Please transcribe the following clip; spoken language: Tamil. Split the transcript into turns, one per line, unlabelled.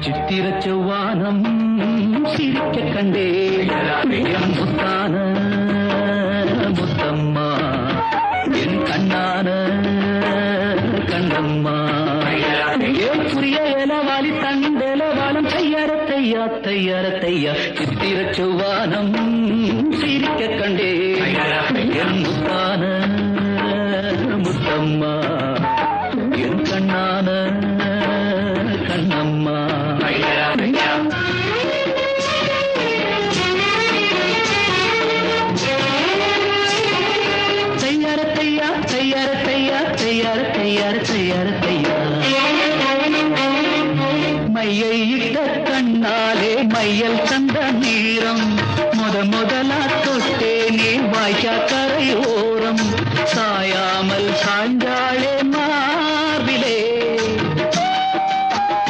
சித்திர செவ்வானம் சிரிக்க கண்டே. முத்தான முத்தம்மா என் கண்ணான கண்ணம்மா. ஏன் புரிய இலவாலி தண்டலவாளம் தையார தையா தையார தையா. சித்திர செவ்வானம் சிரிக்க கண்டே. என் முத்தான முத்தம்மா. தையார் தையார் தையார் தையார் தையார் தையார் மையை இட்ட கண்ணாலே மையல் தந்த நேரம். முத முதலா தொட்டேனே வாய்க்கா கரை சாயாமல் சாய்ந்தார்